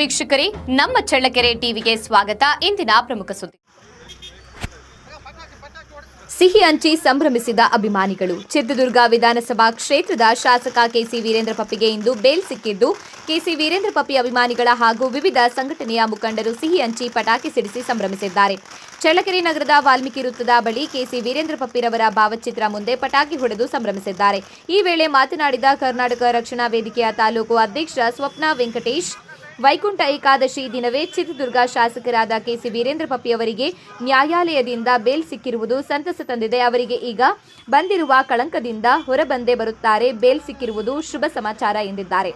ವೀಕ್ಷಕರೇ, ನಮ್ಮ ಚಳ್ಳಕೆರೆ ಟಿವಿಗೆ ಸ್ವಾಗತ. ಇಂದಿನ ಪ್ರಮುಖ ಸುದ್ದಿ. ಸಿಹಿ ಹಂಚಿ ಸಂಭ್ರಮಿಸಿದ ಅಭಿಮಾನಿಗಳು. ಚಿತ್ರದುರ್ಗ ವಿಧಾನಸಭಾ ಕ್ಷೇತ್ರದ ಶಾಸಕ ಕೆಸಿ ವೀರೇಂದ್ರ ಪಪ್ಪಿಗೆ ಇಂದು ಬೇಲ್ ಸಿಕ್ಕಿದ್ದು, ಕೆಸಿ ವೀರೇಂದ್ರ ಪಪ್ಪಿ ಅಭಿಮಾನಿಗಳ ಹಾಗೂ ವಿವಿಧ ಸಂಘಟನೆಯ ಮುಖಂಡರು ಸಿಹಿ ಹಂಚಿ ಪಟಾಕಿ ಸಿಡಿಸಿ ಸಂಭ್ರಮಿಸಿದ್ದಾರೆ. ಚಳ್ಳಕೆರೆ ನಗರದ ವಾಲ್ಮೀಕಿ ವೃತ್ತದ ಬಳಿ ಕೆಸಿ ವೀರೇಂದ್ರ ಪಪ್ಪಿರವರ ಭಾವಚಿತ್ರ ಮುಂದೆ ಪಟಾಕಿ ಹೊಡೆದು ಸಂಭ್ರಮಿಸಿದ್ದಾರೆ. ಈ ವೇಳೆ ಮಾತನಾಡಿದ ಕರ್ನಾಟಕ ರಕ್ಷಣಾ ವೇದಿಕೆಯ ತಾಲೂಕು ಅಧ್ಯಕ್ಷ ಸ್ವಪ್ನ ವೆಂಕಟೇಶ್ ವೈಕುಂಠ ಏಕಾದಶಿ ದಿನವೇ ಚಿತ್ರದುರ್ಗ ಶಾಸಕರಾದ ಕೆಸಿ ವೀರೇಂದ್ರ ಪಪ್ಪಿ ಅವರಿಗೆ ನ್ಯಾಯಾಲಯದಿಂದ ಬೇಲ್ ಸಿಕ್ಕಿರುವುದು ಸಂತಸ ತಂದಿದೆ. ಅವರಿಗೆ ಈಗ ಬಂದಿರುವ ಕಳಂಕದಿಂದ ಹೊರಬಂದೇ ಬರುತ್ತಾರೆ. ಬೇಲ್ ಸಿಕ್ಕಿರುವುದು ಶುಭ ಸಮಾಚಾರ ಎಂದಿದ್ದಾರೆ.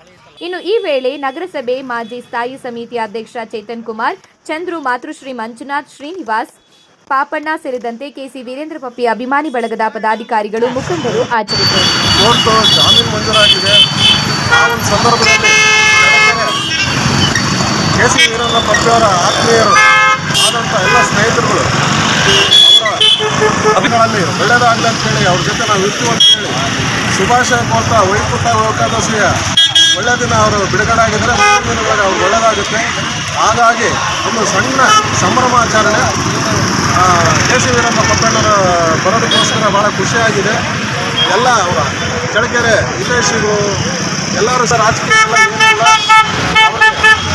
ಇನ್ನು ಈ ವೇಳೆ ನಗರಸಭೆ ಮಾಜಿ ಸ್ಥಾಯಿ ಸಮಿತಿ ಅಧ್ಯಕ್ಷ ಚೇತನ್ ಕುಮಾರ್, ಚಂದ್ರು ಮಾತೃಶ್ರೀ ಮಂಜುನಾಥ್ ಶ್ರೀನಿವಾಸ್, ಪಾಪಣ್ಣ ಸೇರಿದಂತೆ ಕೆಸಿ ವೀರೇಂದ್ರ ಪಪ್ಪಿ ಅಭಿಮಾನಿ ಬಳಗದ ಪದಾಧಿಕಾರಿಗಳು ಮುಖಂಡರು ಹಾಜರಿದ್ದರು. ಕೋರ್ಟು ಜಾಮೀನು ಮಂಜೂರಾಗಿದೆ ಆ ಒಂದು ಸಂದರ್ಭದಲ್ಲಿ ಕೆ ಸಿ ವೀರಣ್ಣ ಪಟ್ಟಿಯವರ ಆತ್ಮೀಯರು ಆದಂಥ ಎಲ್ಲ ಸ್ನೇಹಿತರುಗಳು, ಅವರ ಒಳ್ಳೇದಾಗ್ಲಿ ಒಳ್ಳೆಯದಾಗಲಿ ಅಂತೇಳಿ ಅವ್ರ ಜೊತೆ ನಾವು ಇರ್ತೀವಿ ಅಂತೇಳಿ ಶುಭಾಶಯ ಕೋರ್ತಾ ವೈಕುಂಠ ಏಕಾದಶಿಯ ಒಳ್ಳೆಯ ದಿನ ಅವರು ಬಿಡುಗಡೆ ಆಗಿದ್ರೆ ದಿನದಾಗ ಅವ್ರಿಗೆ ಒಳ್ಳೆಯದಾಗುತ್ತೆ ಹಾಗಾಗಿ ಒಂದು ಸಣ್ಣ ಸಂಭ್ರಮಾಚರಣೆ ಕೆ ಸಿ ವೀರಮ್ಮ ಪಟ್ಟಣ್ಣರ ಬರೋದಕ್ಕೋಸ್ಕರ ಭಾಳ ಖುಷಿಯಾಗಿದೆ. ಎಲ್ಲ ಅವರ ಚಳಕೆರೆ ಎಲ್ಲರೂ ಸಹ ರಾಜಕೀಯ